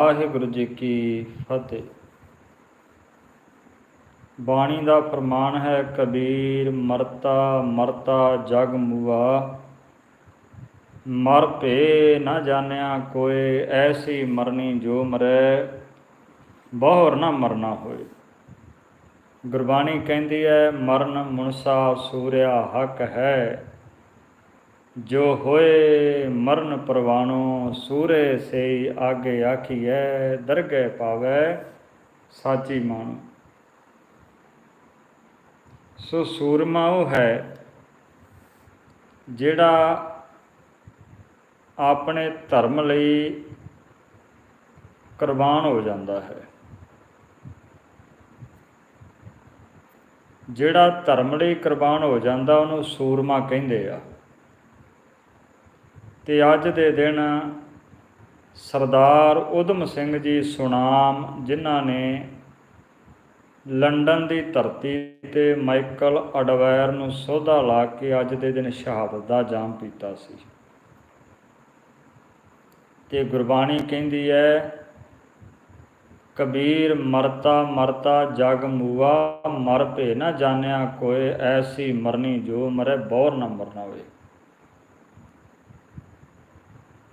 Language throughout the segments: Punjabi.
ਵਾਹਿਗੁਰੂ ਜੀ ਕੀ ਫਤਿਹ। ਬਾਣੀ ਦਾ ਫਰਮਾਨ ਹੈ, ਕਬੀਰ ਮਰਤਾ ਮਰਤਾ ਜਗ ਮੁਆ। ਮਰ ਭੇ ਨਾ ਜਾਣਿਆ ਕੋਏ, ਐਸੀ ਮਰਨੀ ਜੋ ਮਰੈ, ਬਹੁਰ ਨਾ ਮਰਨਾ ਹੋਏ। ਗੁਰਬਾਣੀ ਕਹਿੰਦੀ ਹੈ, ਮਰਨ ਮੁਨਸਾ ਸੂਰਿਆ ਹੱਕ ਹੈ। ਜੋ ਹੋਏ ਮਰਨ ਪਰਵਾਣੋ, ਸੂਰੇ ਸੇ ਆਗੇ ਆਖੀਐ, ਦਰਗਹਿ ਪਾਵੈ ਸਾਚੀ ਮਾਨੋ। ਸੋ ਸੂਰਮਾ ਉਹ ਹੈ ਜਿਹੜਾ ਆਪਣੇ ਧਰਮ ਲਈ ਕੁਰਬਾਨ ਹੋ ਜਾਂਦਾ ਹੈ। ਜਿਹੜਾ ਧਰਮ ਲਈ ਕੁਰਬਾਨ ਹੋ ਜਾਂਦਾ, ਉਹਨੂੰ ਸੂਰਮਾ ਕਹਿੰਦੇ ਆ। ਤੇ ਅੱਜ ਦੇ ਦਿਨ ਸਰਦਾਰ ਉਦਮ ਸਿੰਘ ਜੀ ਸੁਨਾਮ, ਜਿਨ੍ਹਾਂ ਨੇ ਲੰਡਨ ਦੀ ਧਰਤੀ ਤੇ ਮਾਈਕਲ ਅਡਵੈਰ ਨੂੰ ਸੋਧਾ ਲਾ ਕੇ ਅੱਜ ਦੇ ਦਿਨ ਸ਼ਹਾਦਤ ਦਾ ਜਾਮ ਪੀਤਾ ਸੀ। ਤੇ ਗੁਰਬਾਣੀ ਕਹਿੰਦੀ ਹੈ, ਕਬੀਰ ਮਰਤਾ ਮਰਤਾ ਜਗ ਮੂਆ, ਮਰ ਭੇ ਨਾ ਜਾਣਿਆ ਕੋਏ, ਐਸੀ ਮਰਨੀ ਜੋ ਮਰੇ ਬੌਰ ਨਾ ਮਰਨਾ ਹੋਵੇ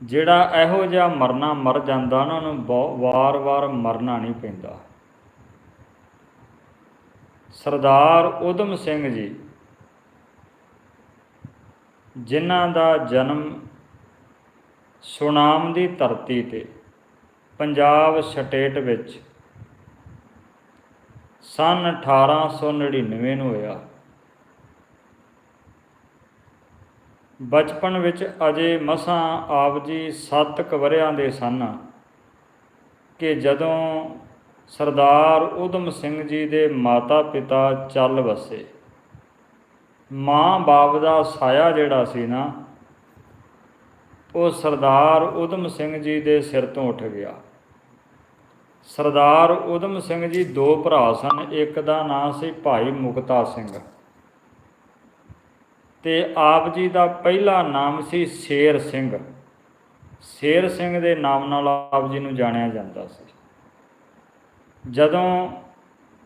ਜਿਹੜਾ ਇਹੋ ਜਿਹਾ ਮਰਨਾ ਮਰ ਜਾਂਦਾ ਉਹਨਾਂ ਨੂੰ ਵਾਰ-ਵਾਰ ਮਰਨਾ ਨਹੀਂ ਪੈਂਦਾ। ਸਰਦਾਰ ਉਦਮ ਸਿੰਘ ਜੀ, ਜਿਨ੍ਹਾਂ ਦਾ ਜਨਮ ਸੁਨਾਮ ਦੀ ਧਰਤੀ ਤੇ ਪੰਜਾਬ ਸਟੇਟ ਵਿੱਚ ਸਨ 1899 ਨੂੰ ਹੋਇਆ। ਬਚਪਨ ਵਿੱਚ ਅਜੇ ਮਸਾਂ ਆਪ ਜੀ 7 ਕਵਰਿਆਂ ਦੇ ਸਨ ਕਿ ਜਦੋਂ ਸਰਦਾਰ ਉਦਮ ਸਿੰਘ ਜੀ ਦੇ ਮਾਤਾ ਪਿਤਾ ਚੱਲ ਵਸੇ। ਮਾਂ ਬਾਪ ਦਾ ਸਾਇਆ ਜਿਹੜਾ ਸੀ ਨਾ, ਉਹ ਸਰਦਾਰ ਉਦਮ ਸਿੰਘ ਜੀ ਦੇ ਸਿਰ ਤੋਂ ਉੱਠ ਗਿਆ। ਸਰਦਾਰ ਉਦਮ ਸਿੰਘ ਜੀ ਦੋ ਭਰਾ ਸਨ, ਇੱਕ ਦਾ ਨਾਂ ਸੀ ਭਾਈ ਮੁਕਤਾ ਸਿੰਘ। ਤੇ ਆਪ ਜੀ ਦਾ ਪਹਿਲਾ ਨਾਮ ਸੀ ਸ਼ੇਰ ਸਿੰਘ। ਸ਼ੇਰ ਸਿੰਘ ਦੇ ਨਾਮ ਨਾਲ ਆਪ ਜੀ ਨੂੰ ਜਾਣਿਆ ਜਾਂਦਾ ਸੀ। ਜਦੋਂ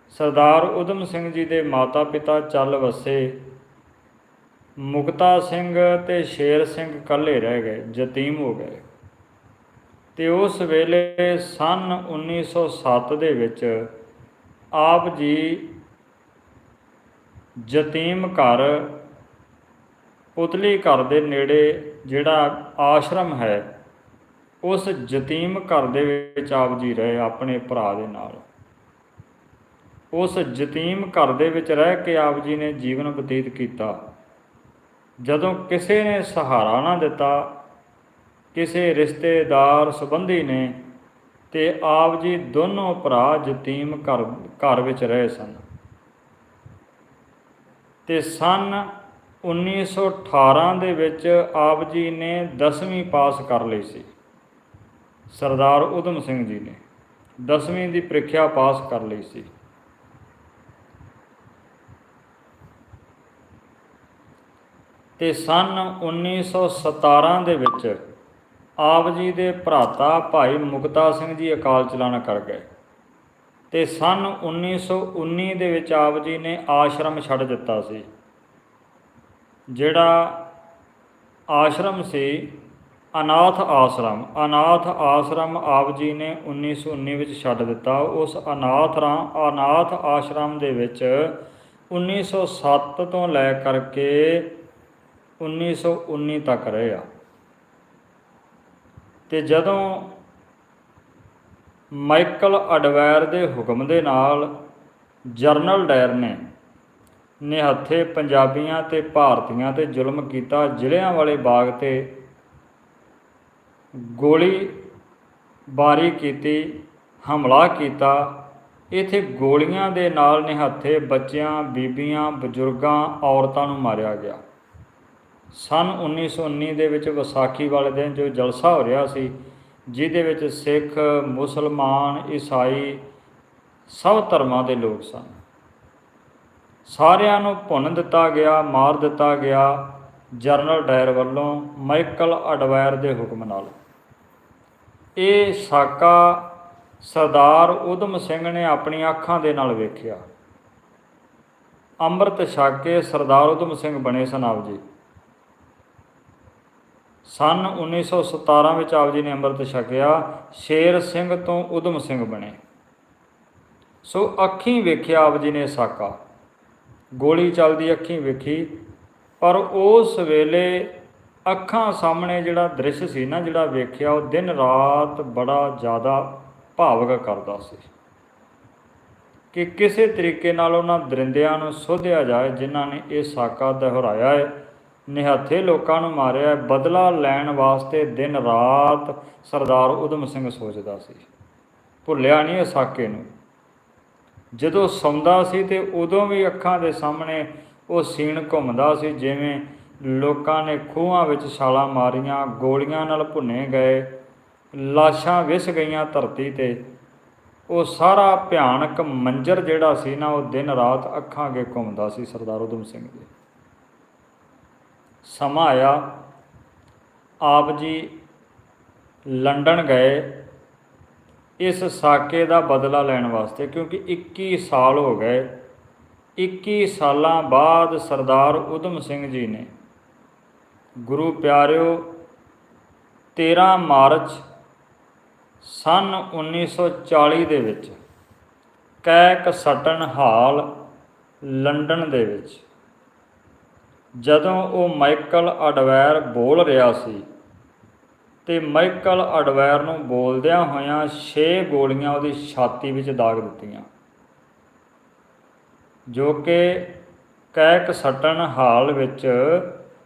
ਸਰਦਾਰ ਉਦਮ ਸਿੰਘ ਜੀ ਦੇ ਮਾਤਾ-ਪਿਤਾ ਚੱਲ ਵਸੇ, ਮੁਕਤਾ ਸਿੰਘ ਤੇ ਸ਼ੇਰ ਸਿੰਘ ਇਕੱਲੇ ਰਹਿ ਗਏ, ਯਤੀਮ ਹੋ ਗਏ। ਤੇ ਉਸ ਵੇਲੇ ਸਨ 1907 ਦੇ ਵਿੱਚ ਆਪ ਜੀ ਯਤੀਮ ਘਰ ਪੁਤਲੀ ਘਰ ਦੇ ਨੇੜੇ ਜਿਹੜਾ ਆਸ਼ਰਮ ਹੈ, ਉਸ ਯਤੀਮ ਘਰ ਦੇ ਵਿੱਚ ਆਪ ਜੀ ਰਹੇ ਆਪਣੇ ਭਰਾ ਦੇ ਨਾਲ। ਉਸ ਯਤੀਮ ਘਰ ਦੇ ਵਿੱਚ ਰਹਿ ਕੇ ਆਪ ਜੀ ਨੇ ਜੀਵਨ ਬਤੀਤ ਕੀਤਾ। ਜਦੋਂ ਕਿਸੇ ਨੇ ਸਹਾਰਾ ਨਾ ਦਿੱਤਾ, ਕਿਸੇ ਰਿਸ਼ਤੇਦਾਰ ਸੰਬੰਧੀ ਨੇ ਤੇ ਆਪ ਜੀ ਦੋਨੋਂ ਭਰਾ ਯਤੀਮ ਘਰ ਘਰ ਵਿੱਚ ਰਹੇ ਸਨ। ਤੇ ਸਨ 1918 ਦੇ ਵਿੱਚ ਆਪ ਜੀ ਨੇ 10ਵੀਂ ਪਾਸ ਕਰ ਲਈ ਸੀ। ਸਰਦਾਰ ਉਦਮ ਸਿੰਘ ਜੀ ਨੇ 10ਵੀਂ ਦੀ ਪ੍ਰੀਖਿਆ ਪਾਸ ਕਰ ਲਈ ਸੀ। ਤੇ ਸਨ 1917 ਦੇ ਵਿੱਚ ਆਪ ਜੀ ਦੇ ਭਰਾਤਾ ਭਾਈ ਮੁਕਤਾ ਸਿੰਘ ਜੀ ਅਕਾਲ ਚਲਾਣਾ ਕਰ ਗਏ। ਤੇ ਸਨ 1919 ਦੇ ਵਿੱਚ ਆਪ ਜੀ ਨੇ ਆਸ਼ਰਮ ਛੱਡ ਦਿੱਤਾ ਸੀ। ਜਿਹੜਾ ਆਸ਼ਰਮ ਸੀ, ਅਨਾਥ ਆਸ਼ਰਮ। ਅਨਾਥ ਆਸ਼ਰਮ ਆਪ ਜੀ ਨੇ 1919 ਵਿੱਚ ਛੱਡ ਦਿੱਤਾ। ਉਸ ਅਨਾਥ ਰਾਂ, ਅਨਾਥ ਆਸ਼ਰਮ ਦੇ ਵਿੱਚ 1907 ਤੋਂ ਲੈ ਕਰਕੇ 1919 ਤੱਕ ਰਹੇ ਆ। ਤੇ ਜਦੋਂ ਮਾਈਕਲ ਅਡਵੈਰ ਦੇ ਹੁਕਮ ਦੇ ਨਾਲ ਜਰਨਲ ਡਾਇਰ ਨੇ ਨਿਹੱਥੇ ਪੰਜਾਬੀਆਂ ਤੇ ਭਾਰਤੀਆਂ ਤੇ ਜ਼ੁਲਮ ਕੀਤਾ ਜ਼ਿਲ੍ਹਿਆਂ ਵਾਲੇ ਬਾਗ ਤੇ ਗੋਲੀ ਬਾਰੀ ਕੀਤੀ, ਹਮਲਾ ਕੀਤਾ। ਇਥੇ ਗੋਲੀਆਂ ਦੇ ਨਾਲ ਨਿਹੱਥੇ ਬੱਚਿਆਂ, ਬੀਬੀਆਂ, ਬਜ਼ੁਰਗਾਂ, ਔਰਤਾਂ ਨੂੰ ਮਾਰਿਆ ਗਿਆ। ਸਨ 1919 ਦੇ ਵਿੱਚ ਵਿਸਾਖੀ ਵਾਲੇ ਦਿਨ ਜੋ ਜਲਸਾ ਹੋ ਰਿਹਾ ਸੀ, ਜਿਹਦੇ ਵਿੱਚ ਸਿੱਖ, ਮੁਸਲਮਾਨ, ਈਸਾਈ ਸਭ ਧਰਮਾਂ ਦੇ ਲੋਕ ਸਨ। ਸਾਰਿਆਂ ਨੂੰ ਭੁੰਨ ਦਿੱਤਾ ਗਿਆ, ਮਾਰ ਦਿੱਤਾ ਗਿਆ। ਜਰਨਲ ਡਾਇਰ ਵੱਲੋਂ ਮਾਈਕਲ ਅਡਵਾਇਰ ਦੇ ਹੁਕਮ ਨਾਲ। ਇਹ ਸਾਕਾ ਸਰਦਾਰ ਉਦਮ ਸਿੰਘ ਨੇ ਆਪਣੀਆਂ ਅੱਖਾਂ ਦੇ ਨਾਲ ਵੇਖਿਆ। ਅੰਮ੍ਰਿਤ ਛਕ ਕੇ ਸਰਦਾਰ ਉਦਮ ਸਿੰਘ ਬਣੇ ਸਨ ਆਪ ਜੀ। ਸਨ 1917 ਵਿੱਚ ਆਪ ਜੀ ਨੇ ਅੰਮ੍ਰਿਤ ਛਕਿਆ। ਸ਼ੇਰ ਸਿੰਘ ਤੋਂ ਉਦਮ ਸਿੰਘ ਬਣੇ। ਸੋ ਅੱਖੀਂ ਵੇਖਿਆ ਆਪ ਜੀ ਨੇ ਸਾਕਾ। ਗੋਲੀ ਚੱਲਦੀ ਅੱਖੀਂ ਵੇਖੀ ਪਰ ਉਸ ਵੇਲੇ ਅੱਖਾਂ ਸਾਹਮਣੇ ਜਿਹੜਾ ਦ੍ਰਿਸ਼ ਸੀ ਨਾ ਜਿਹੜਾ ਵੇਖਿਆ ਉਹ ਦਿਨ ਰਾਤ ਬੜਾ ਜ਼ਿਆਦਾ ਭਾਵਕ ਕਰਦਾ ਸੀ ਕਿ ਕਿਸੇ ਤਰੀਕੇ ਨਾਲ ਉਹਨਾਂ ਦਰਿੰਦਿਆਂ ਨੂੰ ਸੋਧਿਆ ਜਾਏ ਜਿਨ੍ਹਾਂ ਨੇ ਇਹ ਸਾਕਾ ਦੁਹਰਾਇਆ ਹੈ। ਨਿਹੱਥੇ ਲੋਕਾਂ ਨੂੰ ਮਾਰਿਆ ਹੈ, ਬਦਲਾ ਲੈਣ ਵਾਸਤੇ ਦਿਨ ਰਾਤ ਸਰਦਾਰ ਉਦਮ ਸਿੰਘ ਸੋਚਦਾ ਸੀ। ਭੁੱਲਿਆ ਨਹੀਂ ਇਹ ਸਾਕੇ ਨੂੰ। ਜਦੋਂ ਸੌਂਦਾ ਸੀ ਤੇ ਉਦੋਂ ਵੀ ਅੱਖਾਂ ਦੇ ਸਾਹਮਣੇ ਉਹ ਸੀਨ ਘੁੰਮਦਾ ਸੀ, ਜਿਵੇਂ ਲੋਕਾਂ ਨੇ ਖੂਹਾਂ ਵਿੱਚ ਛਾਲਾਂ ਮਾਰੀਆਂ, ਗੋਲੀਆਂ ਨਾਲ ਭੁੰਨੇ ਗਏ, ਲਾਸ਼ਾਂ ਵਿਸ ਗਈਆਂ ਧਰਤੀ ਤੇ। ਉਹ ਸਾਰਾ ਭਿਆਨਕ ਮੰਜ਼ਰ ਜਿਹੜਾ ਸੀ ਨਾ, ਉਹ ਦਿਨ ਰਾਤ ਅੱਖਾਂ ਅੱਗੇ ਘੁੰਮਦਾ ਸੀ ਸਰਦਾਰ ਉਦਮ ਸਿੰਘ ਦੇ ਸਮਾਂ ਆਇਆ, ਆਪ ਜੀ ਲੰਡਨ ਗਏ ਇਸ ਸਾਕੇ ਦਾ ਬਦਲਾ ਲੈਣ ਵਾਸਤੇ, ਕਿਉਂਕਿ 21 ਸਾਲ ਹੋ ਗਏ 21 ਸਾਲਾਂ ਬਾਅਦ ਸਰਦਾਰ ਉਦਮ ਸਿੰਘ ਜੀ ਨੇ, ਗੁਰੂ ਪਿਆਰਿਓ 13 ਮਾਰਚ ਸਨ 1940 ਦੇ ਵਿੱਚ ਕੈਕ ਸਟਨ ਹਾਲ ਲੰਡਨ ਦੇ ਵਿੱਚ, ਜਦੋਂ ਉਹ ਮਾਈਕਲ ਅਡਵੈਰ ਬੋਲ ਰਿਹਾ ਸੀ ਤੇ ਮਾਈਕਲ ਅਡਵੈਰ ਨੂੰ ਬੋਲਦਿਆਂ ਹੋਇਆਂ 6 ਗੋਲੀਆਂ ਉਹਦੀ ਛਾਤੀ ਵਿੱਚ ਦਾਗ ਦਿੱਤੀਆਂ, ਜੋ ਕਿ ਕੈਕ ਸਟਨ ਹਾਲ ਵਿੱਚ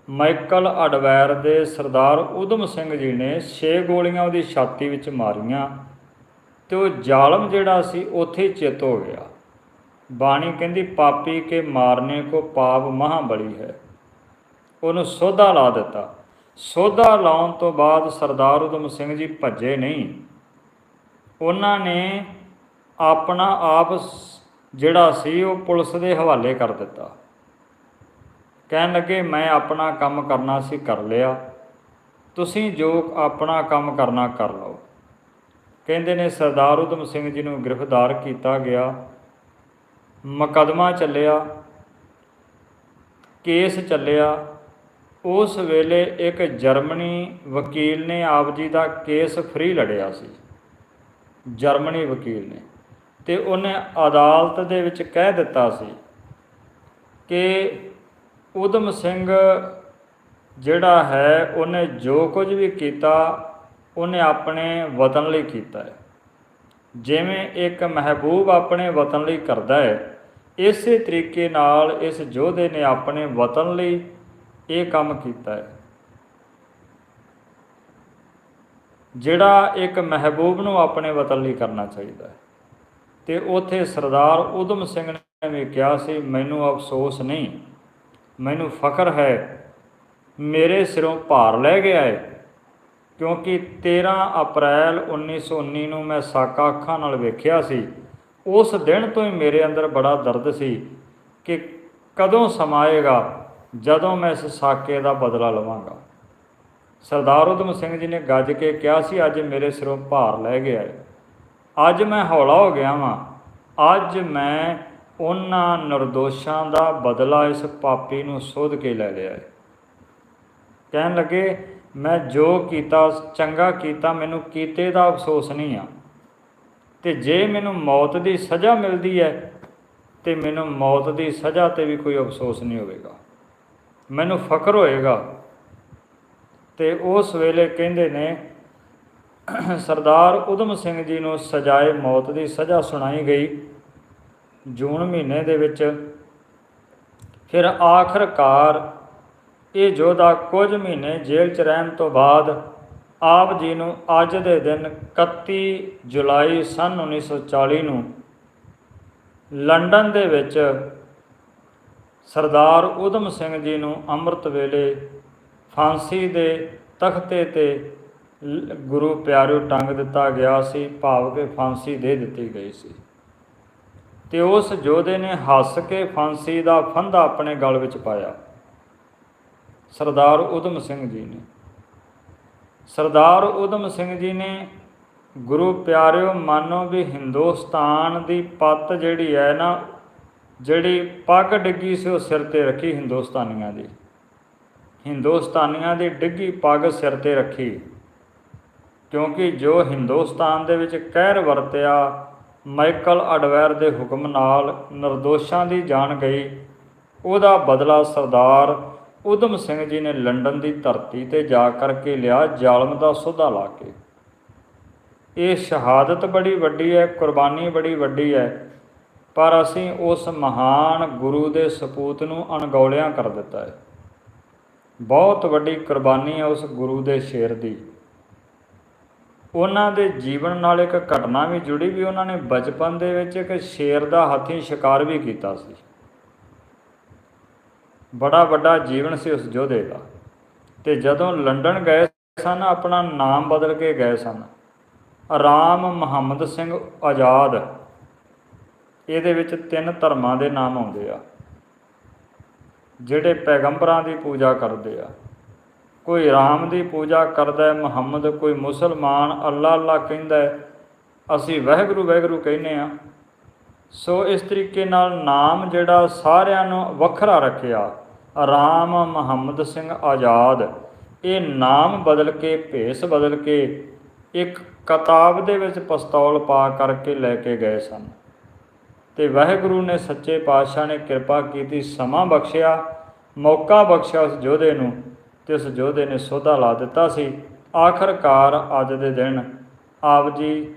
ਮਾਈਕਲ ਅਡਵੈਰ ਦੇ ਸਰਦਾਰ ਉਦਮ ਸਿੰਘ ਜੀ ਨੇ 6 ਗੋਲੀਆਂ ਉਹਦੀ ਛਾਤੀ ਵਿੱਚ ਮਾਰੀਆਂ ਤੇ ਉਹ ਜ਼ਾਲਮ ਜਿਹੜਾ ਸੀ ਉੱਥੇ ਹੀ ਚਿੱਤ ਹੋ ਗਿਆ। ਬਾਣੀ ਕਹਿੰਦੀ, ਪਾਪੀ ਕੇ ਮਾਰਨੇ ਕੋ ਪਾਪ ਮਹਾ ਹੈ। ਉਹਨੂੰ ਸੋਧਾ ਲਾ ਦਿੱਤਾ। ਸੋਧਾ ਲਾਉਣ ਤੋਂ ਬਾਅਦ ਸਰਦਾਰ ਉਦਮ ਸਿੰਘ ਜੀ ਭੱਜੇ ਨਹੀਂ। ਉਹਨਾਂ ਨੇ ਆਪਣਾ ਆਪ ਜਿਹੜਾ ਸੀ ਉਹ ਪੁਲਿਸ ਦੇ ਹਵਾਲੇ ਕਰ ਦਿੱਤਾ। ਕਹਿਣ ਲੱਗੇ, ਮੈਂ ਆਪਣਾ ਕੰਮ ਕਰਨਾ ਸੀ, ਕਰ ਲਿਆ। ਤੁਸੀਂ ਜੋ ਆਪਣਾ ਕੰਮ ਕਰਨਾ ਕਰ ਲਓ। ਕਹਿੰਦੇ ਨੇ, ਸਰਦਾਰ ਉਦਮ ਸਿੰਘ ਜੀ ਨੂੰ ਗ੍ਰਿਫਤਾਰ ਕੀਤਾ ਗਿਆ। ਮੁਕੱਦਮਾ ਚੱਲਿਆ। ਕੇਸ ਚੱਲਿਆ। ਉਸ ਵੇਲੇ ਇੱਕ ਜਰਮਨੀ ਵਕੀਲ ਨੇ ਆਪ ਜੀ ਦਾ ਕੇਸ ਫ੍ਰੀ ਲੜਿਆ ਸੀ। ਜਰਮਨੀ ਵਕੀਲ ਨੇ। ਤੇ ਉਹਨੇ ਅਦਾਲਤ ਦੇ ਵਿੱਚ ਕਹਿ ਦਿੱਤਾ ਸੀ ਕਿ ਉਦਮ ਸਿੰਘ ਜਿਹੜਾ ਹੈ, ਉਹਨੇ ਜੋ ਕੁਝ ਵੀ ਕੀਤਾ, ਉਹਨੇ ਆਪਣੇ ਵਤਨ ਲਈ ਕੀਤਾ ਹੈ। ਜਿਵੇਂ ਇੱਕ ਮਹਿਬੂਬ ਆਪਣੇ ਵਤਨ ਲਈ ਕਰਦਾ ਹੈ, ਇਸੇ ਤਰੀਕੇ ਨਾਲ ਇਸ ਯੋਧੇ ਨੇ ਆਪਣੇ ਵਤਨ ਲਈ ਇਹ ਕੰਮ ਕੀਤਾ ਹੈ। ਜਿਹੜਾ ਇੱਕ ਮਹਿਬੂਬ ਨੂੰ ਆਪਣੇ ਵਤਨ ਲਈ ਕਰਨਾ ਚਾਹੀਦਾ ਹੈ। ਤੇ ਉਥੇ ਸਰਦਾਰ ਉਦਮ ਸਿੰਘ ਨੇ ਵੀ ਕਿਹਾ ਸੀ, ਮੈਨੂੰ ਅਫਸੋਸ ਨਹੀਂ। ਮੈਨੂੰ ਫਖਰ ਹੈ। ਮੇਰੇ ਸਿਰੋਂ ਭਾਰ ਲੈ ਗਿਆ ਹੈ ਕਿਉਂਕਿ 13 ਅਪ੍ਰੈਲ 1919 ਨੂੰ ਮੈਂ ਸਾਕਾ ਅੱਖਾਂ ਨਾਲ ਵੇਖਿਆ ਸੀ। ਉਸ ਦਿਨ ਤੋਂ ਹੀ ਮੇਰੇ ਅੰਦਰ ਬੜਾ ਦਰਦ ਸੀ ਕਿ ਕਦੋਂ ਸਮਾਏਗਾ ਜਦੋਂ ਮੈਂ ਇਸ ਸਾਕੇ ਦਾ ਬਦਲਾ ਲਵਾਂਗਾ। ਸਰਦਾਰ ਉਦਮ ਸਿੰਘ ਜੀ ਨੇ ਗੱਜ ਕੇ ਕਿਹਾ ਸੀ, ਅੱਜ ਮੇਰੇ ਸਿਰੋਂ ਭਾਰ ਲੈ ਗਿਆ ਹੈ ਅੱਜ ਮੈਂ ਹੌਲਾ ਹੋ ਗਿਆ ਵਾਂ। ਅੱਜ ਮੈਂ ਉਹਨਾਂ ਨਿਰਦੋਸ਼ਾਂ ਦਾ ਬਦਲਾ ਇਸ ਪਾਪੀ ਨੂੰ ਸੋਧ ਕੇ ਲੈ ਲਿਆ ਹੈ ਕਹਿਣ ਲੱਗੇ, ਮੈਂ ਜੋ ਕੀਤਾ, ਚੰਗਾ ਕੀਤਾ, ਮੈਨੂੰ ਕੀਤੇ ਦਾ ਅਫਸੋਸ ਨਹੀਂ ਆ। ਤੇ ਜੇ ਮੈਨੂੰ ਮੌਤ ਦੀ ਸਜ਼ਾ ਮਿਲਦੀ ਹੈ ਤੇ ਮੈਨੂੰ ਮੌਤ ਦੀ ਸਜ਼ਾ ਤੇ ਵੀ ਕੋਈ ਅਫਸੋਸ ਨਹੀਂ ਹੋਵੇਗਾ। ਮੈਨੂੰ ਫਖਰ ਹੋਏਗਾ। ਤੇ ਉਸ ਵੇਲੇ ਕਹਿੰਦੇ ਨੇ, ਸਰਦਾਰ ਉਦਮ ਸਿੰਘ ਜੀ ਨੂੰ ਸਜ਼ਾਏ ਮੌਤ ਦੀ ਸਜ਼ਾ ਸੁਣਾਈ ਗਈ। ਜੂਨ ਮਹੀਨੇ ਦੇ ਵਿੱਚ ਫਿਰ ਆਖਰਕਾਰ ਇਹ ਯੋਧਾ ਕੁਝ ਮਹੀਨੇ ਜੇਲ੍ਹ 'ਚ ਰਹਿਣ ਤੋਂ ਬਾਅਦ ਆਪ ਜੀ ਨੂੰ ਅੱਜ ਦੇ ਦਿਨ 31 ਜੁਲਾਈ ਸਨ 1940 ਨੂੰ ਲੰਡਨ ਦੇ ਵਿੱਚ ਸਰਦਾਰ ਉਦਮ ਸਿੰਘ ਜੀ ਨੂੰ ਅੰਮ੍ਰਿਤ ਵੇਲੇ ਫਾਂਸੀ ਦੇ ਤਖਤੇ ਤੇ ਗੁਰੂ ਪਿਆਰਿਓ ਟੰਗ ਦਿੱਤਾ ਗਿਆ ਸੀ, ਭਾਵ ਕਿ ਫਾਂਸੀ ਦੇ ਦਿੱਤੀ ਗਈ ਸੀ। ਤੇ ਉਸ ਯੋਧੇ ਨੇ ਹੱਸ ਕੇ ਫਾਂਸੀ ਦਾ ਫੰਦਾ ਆਪਣੇ ਗਲ ਵਿੱਚ ਪਾਇਆ। ਸਰਦਾਰ ਉਦਮ ਸਿੰਘ ਜੀ ਨੇ। ਸਰਦਾਰ ਉਦਮ ਸਿੰਘ ਜੀ ਨੇ ਗੁਰੂ ਪਿਆਰਿਓ, ਮੰਨੋ ਵੀ ਹਿੰਦੁਸਤਾਨ ਦੀ ਪੱਤ ਜਿਹੜੀ ਹੈ ਨਾ ਜਿਹੜੀ ਪੱਗ ਡਿੱਗੀ ਸੀ ਉਹ ਸਿਰ ਤੇ ਰੱਖੀ ਹਿੰਦੁਸਤਾਨੀਆਂ ਦੀ। ਹਿੰਦੁਸਤਾਨੀਆਂ ਦੀ ਡਿੱਗੀ ਪੱਗ ਸਿਰ ਤੇ ਰੱਖੀ। ਕਿਉਂਕਿ ਜੋ ਹਿੰਦੁਸਤਾਨ ਦੇ ਵਿੱਚ ਕਹਿਰ ਵਰਤਿਆ, ਮਾਈਕਲ ਅਡਵੈਰ ਦੇ ਹੁਕਮ ਨਾਲ ਨਿਰਦੋਸ਼ਾਂ ਦੀ ਜਾਨ ਗਈ, ਉਹਦਾ ਬਦਲਾ ਸਰਦਾਰ ਉਦਮ ਸਿੰਘ ਜੀ ਨੇ ਲੰਡਨ ਦੀ ਧਰਤੀ ਤੇ ਜਾ ਕਰਕੇ ਲਿਆ ਜ਼ਾਲਮ ਦਾ ਸੋਧਾ ਲਾ ਕੇ। ਇਹ ਸ਼ਹਾਦਤ ਬੜੀ ਵੱਡੀ ਹੈ, ਕੁਰਬਾਨੀ ਬੜੀ ਵੱਡੀ ਹੈ। ਪਰ ਅਸੀਂ ਉਸ ਮਹਾਨ ਗੁਰੂ ਦੇ ਸਪੂਤ ਨੂੰ ਅਣਗੌਲਿਆਂ ਕਰ ਦਿੱਤਾ ਹੈ। ਬਹੁਤ ਵੱਡੀ ਕੁਰਬਾਨੀ ਹੈ ਉਸ ਗੁਰੂ ਦੇ ਸ਼ੇਰ ਦੀ। ਉਹਨਾਂ ਦੇ ਜੀਵਨ ਨਾਲ ਇੱਕ ਘਟਨਾ ਵੀ ਜੁੜੀ ਵੀ ਉਹਨਾਂ ਨੇ ਬਚਪਨ ਦੇ ਵਿੱਚ ਇੱਕ ਸ਼ੇਰ ਦਾ ਹੱਥੀਂ ਸ਼ਿਕਾਰ ਵੀ ਕੀਤਾ ਸੀ। ਬੜਾ ਵੱਡਾ ਜੀਵਨ ਸੀ ਉਸ ਯੋਧੇ ਦਾ। ਤੇ ਜਦੋਂ ਲੰਡਨ ਗਏ ਸਨ, ਆਪਣਾ ਨਾਮ ਬਦਲ ਕੇ ਗਏ ਸਨ। ਰਾਮ ਮੁਹੰਮਦ ਸਿੰਘ ਆਜ਼ਾਦ। ਇਹਦੇ ਵਿੱਚ ਤਿੰਨ ਧਰਮਾਂ ਦੇ ਨਾਮ ਆਉਂਦੇ ਆ, ਜਿਹੜੇ ਪੈਗੰਬਰਾਂ ਦੀ ਪੂਜਾ ਕਰਦੇ ਆ। ਕੋਈ ਰਾਮ ਦੀ ਪੂਜਾ ਕਰਦਾ ਹੈ ਮੁਹੰਮਦ ਕੋਈ ਮੁਸਲਮਾਨ ਅੱਲਾ ਅੱਲਾ ਕਹਿੰਦਾ ਹੈ ਅਸੀਂ ਵਾਹਿਗੁਰੂ ਵਾਹਿਗੁਰੂ ਕਹਿੰਦੇ ਆ। ਸੋ ਇਸ ਤਰੀਕੇ ਨਾਲ ਨਾਮ ਜਿਹੜਾ ਸਾਰਿਆਂ ਨੂੰ ਵੱਖਰਾ ਰੱਖਿਆ, ਰਾਮ ਮੁਹੰਮਦ ਸਿੰਘ ਆਜ਼ਾਦ। ਇਹ ਨਾਮ ਬਦਲ ਕੇ, ਭੇਸ ਬਦਲ ਕੇ ਇੱਕ ਕਿਤਾਬ ਦੇ ਵਿੱਚ ਪਸਤੌਲ ਪਾ ਕਰਕੇ ਲੈ ਕੇ ਗਏ ਸਨ। ਤੇ ਵਾਹਿਗੁਰੂ ਨੇ ਸੱਚੇ ਪਾਤਸ਼ਾਹ ਨੇ ਕਿਰਪਾ ਕੀਤੀ, ਸਮਾਂ ਬਖਸ਼ਿਆ, ਮੌਕਾ ਬਖਸ਼ਿਆ ਉਸ ਯੋਧੇ ਨੂੰ ਤੇ ਉਸ ਯੋਧੇ ਨੇ ਸੋਧਾ ਲਾ ਦਿੱਤਾ ਸੀ। ਆਖਰਕਾਰ ਅੱਜ ਦੇ ਦਿਨ ਆਪ ਜੀ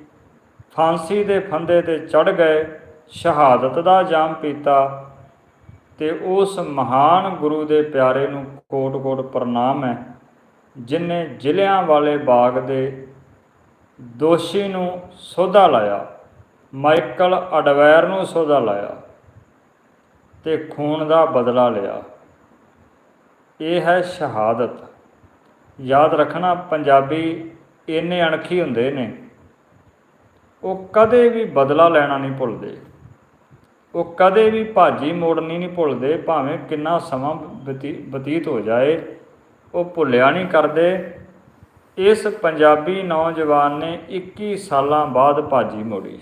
ਫਾਂਸੀ ਦੇ ਫੰਦੇ ਤੇ ਚੜ ਗਏ, ਸ਼ਹਾਦਤ ਦਾ ਜਾਮ ਪੀਤਾ ਤੇ ਉਸ ਮਹਾਨ ਗੁਰੂ ਦੇ ਪਿਆਰੇ ਨੂੰ ਕੋਟ-ਕੋਟ ਪ੍ਰਣਾਮ ਹੈ, ਜਿਨੇ ਜ਼ਿਲ੍ਹਿਆਂ ਵਾਲੇ ਬਾਗ ਦੇ ਦੋਸ਼ੀ ਨੂੰ ਸੋਧਾ ਲਾਇਆ। ਮਾਈਕਲ ਅਡਵੈਰ ਨੂੰ ਸੌਦਾ ਲਾਇਆ ਤੇ ਖੂਨ ਦਾ ਬਦਲਾ ਲਿਆ। ਇਹ ਹੈ ਸ਼ਹਾਦਤ। ਯਾਦ ਰੱਖਣਾ, ਪੰਜਾਬੀ ਇੰਨੇ ਅਣਖੀ ਹੁੰਦੇ ਨੇ, ਉਹ ਕਦੇ ਵੀ ਬਦਲਾ ਲੈਣਾ ਨਹੀਂ ਭੁੱਲਦੇ। ਉਹ ਕਦੇ ਵੀ ਭਾਜੀ ਮੋੜਨੀ ਨਹੀਂ ਭੁੱਲਦੇ, ਭਾਵੇਂ ਕਿੰਨਾ ਸਮਾਂ ਬਤੀ- ਬਤੀਤ ਹੋ ਜਾਏ, ਉਹ ਭੁੱਲਿਆ ਨਹੀਂ ਕਰਦੇ। ਇਸ ਪੰਜਾਬੀ ਨੌਜਵਾਨ ਨੇ 21 ਸਾਲਾਂ ਬਾਅਦ ਭਾਜੀ ਮੋੜੀ।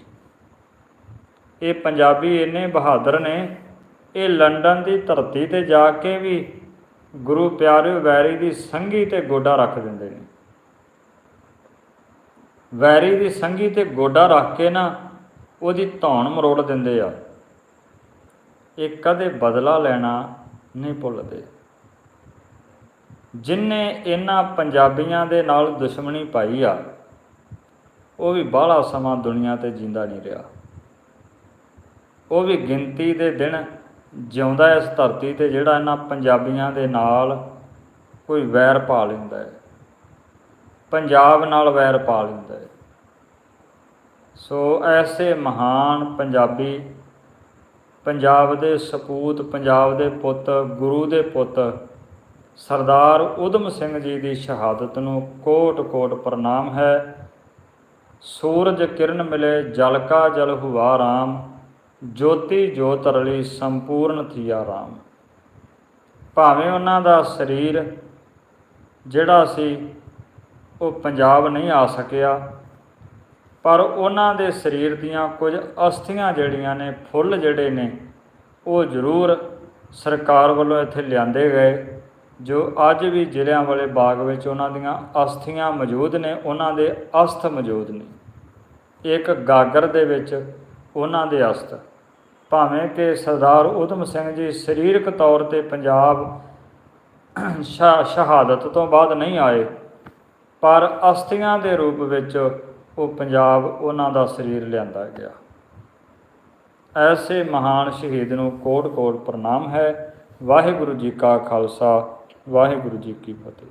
ਇਹ ਪੰਜਾਬੀ ਇੰਨੇ ਬਹਾਦਰ ਨੇ, ਇਹ ਲੰਡਨ ਦੀ ਧਰਤੀ ਤੇ ਜਾ ਕੇ ਵੀ ਗੁਰੂ ਪਿਆਰੇ ਵੈਰੀ ਦੀ ਸੰਗੀ ਤੇ ਗੋਡਾ ਰੱਖ ਦਿੰਦੇ ਨੇ। ਵੈਰੀ ਦੀ ਸੰਗੀ ਤੇ ਗੋਡਾ ਰੱਖ ਕੇ ਨਾ ਉਹਦੀ ਧੌਣ ਮਰੋੜ ਦਿੰਦੇ ਆ। ਇਹ ਕਦੇ ਬਦਲਾ ਲੈਣਾ ਨਹੀਂ ਭੁੱਲਦੇ। ਜਿਨਨੇ ਇਹਨਾਂ ਪੰਜਾਬੀਆਂ ਦੇ ਨਾਲ ਦੁਸ਼ਮਣੀ ਪਾਈ ਆ, ਉਹ ਵੀ ਬਾਹਲਾ ਸਮਾਂ ਦੁਨੀਆ ਤੇ ਜਿੰਦਾ ਨਹੀਂ ਰਿਹਾ। ਉਹ ਵੀ ਗਿਣਤੀ ਦੇ ਦਿਨ ਜਿਉਂਦਾ ਇਸ ਧਰਤੀ ਤੇ ਜਿਹੜਾ ਇਹਨਾਂ ਪੰਜਾਬੀਆਂ ਦੇ ਨਾਲ ਕੋਈ ਵੈਰ ਪਾ ਲੈਂਦਾ ਹੈ। ਪੰਜਾਬ ਨਾਲ ਵੈਰ ਪਾ ਲੈਂਦਾ ਹੈ। ਸੋ ਐਸੇ ਮਹਾਨ ਪੰਜਾਬੀ, ਪੰਜਾਬ ਦੇ ਸਪੂਤ, ਪੰਜਾਬ ਦੇ ਪੁੱਤ, ਗੁਰੂ ਦੇ ਪੁੱਤ, ਸਰਦਾਰ ਉਦਮ ਸਿੰਘ ਜੀ ਦੀ ਸ਼ਹਾਦਤ ਨੂੰ ਕੋਟ-ਕੋਟ ਪ੍ਰਣਾਮ ਹੈ। ਸੂਰਜ ਕਿਰਨ ਮਿਲੇ, ਜਲ ਕਾ ਜਲ ਹੁਆ ਰਾਮ। ਜੋਤੀ ਜੋਤ ਰਲੀ ਸੰਪੂਰਨ ਥੀਆ ਰਾਮ। ਭਾਵੇਂ ਉਹਨਾਂ ਦਾ ਸਰੀਰ ਜਿਹੜਾ ਸੀ, ਉਹ ਪੰਜਾਬ ਨਹੀਂ ਆ ਸਕਿਆ, ਪਰ ਉਹਨਾਂ ਦੇ ਸਰੀਰ ਦੀਆਂ ਕੁਝ ਅਸਥੀਆਂ ਜਿਹੜੀਆਂ ਨੇ, ਫੁੱਲ ਜਿਹੜੇ ਨੇ, ਉਹ ਜ਼ਰੂਰ ਸਰਕਾਰ ਵੱਲੋਂ ਇੱਥੇ ਲਿਆਂਦੇ ਗਏ, ਜੋ ਅੱਜ ਵੀ ਜ਼ਿਲ੍ਹਿਆਂ ਵਾਲੇ ਬਾਗ ਵਿੱਚ ਉਹਨਾਂ ਦੀਆਂ ਅਸਥੀਆਂ ਮੌਜੂਦ ਨੇ, ਉਹਨਾਂ ਦੇ ਅਸਥ ਮੌਜੂਦ ਨੇ। ਇੱਕ ਗਾਗਰ ਦੇ ਵਿੱਚ ਉਹਨਾਂ ਦੇ ਅਸਥ। ਭਾਵੇਂ ਕਿ ਸਰਦਾਰ ਉਦਮ ਸਿੰਘ ਜੀ ਸਰੀਰਕ ਤੌਰ ਤੇ ਪੰਜਾਬ ਸ਼ਾ- ਸ਼ਹਾਦਤ ਤੋਂ ਬਾਅਦ ਨਹੀਂ ਆਏ, ਪਰ ਅਸਥੀਆਂ ਦੇ ਰੂਪ ਵਿੱਚ ਉਹ ਪੰਜਾਬ ਉਹਨਾਂ ਦਾ ਸਰੀਰ ਲਿਆਂਦਾ ਗਿਆ। ਐਸੇ ਮਹਾਨ ਸ਼ਹੀਦ ਨੂੰ ਕੋਟ-ਕੋਟ ਪ੍ਰਣਾਮ ਹੈ। ਵਾਹਿਗੁਰੂ ਜੀ ਕਾ ਖਾਲਸਾ, ਵਾਹਿਗੁਰੂ ਜੀ ਕੀ ਫਤਿਹ।